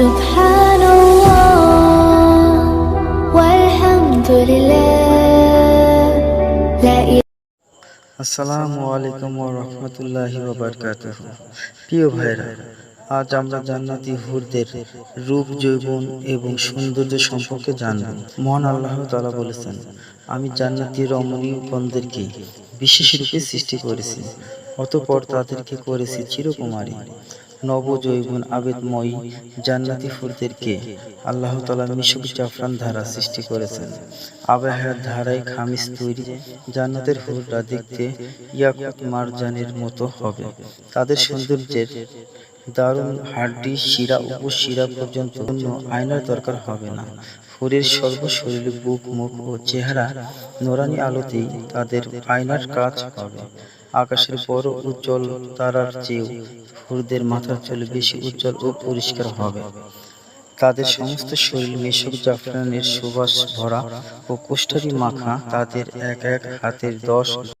سبحان الله والحمد لله لا إله আসসালামু আলাইকুম ওয়া রাহমাতুল্লাহি ওয়া বারাকাতুহু প্রিয় ভাইরা আজ আমরা জান্নাতি হুরদের রূপ যৌবন এবং সৌন্দর্য সম্পর্কে জানব মহান আল্লাহ তাআলা বলেছেন আমি জান্নাতি রমণীয় গণদেরকে বিশেষ রূপে সৃষ্টি করেছি অতঃপর তাদেরকে করেছি চিরকুমারী নব যৌবন আবেদময়ী জান্নাতি ফুলদেরকে আল্লাহ তালা মিশুক জাফরান ধারা সৃষ্টি করেছেন। আবহাওয়ার ধারায় খামিজ তৈরি জান্নাতের ফুলরা দেখতে ইয়াকুত মারজানের মতো হবে। তাদের সৌন্দর্যের দারুণ হাড্ডি শিরা উপশিরা পর্যন্ত অন্য আয়নার দরকার হবে না। ফুলের সর্বশরীর, বুক, মুখ ও চেহারা নোরানি আলোতেই তাদের আয়নার কাজ হবে। আকাশের বড় উজ্জ্বল তারার চেয়েও ফুরদের মাথার চুল বেশি উজ্জ্বল ও পরিষ্কার হবে। তাদের সমস্ত শরীর মেশক জাফরানের সুবাস ভরা ও কোষ্ঠারি মাখা তাদের এক এক হাতের দশ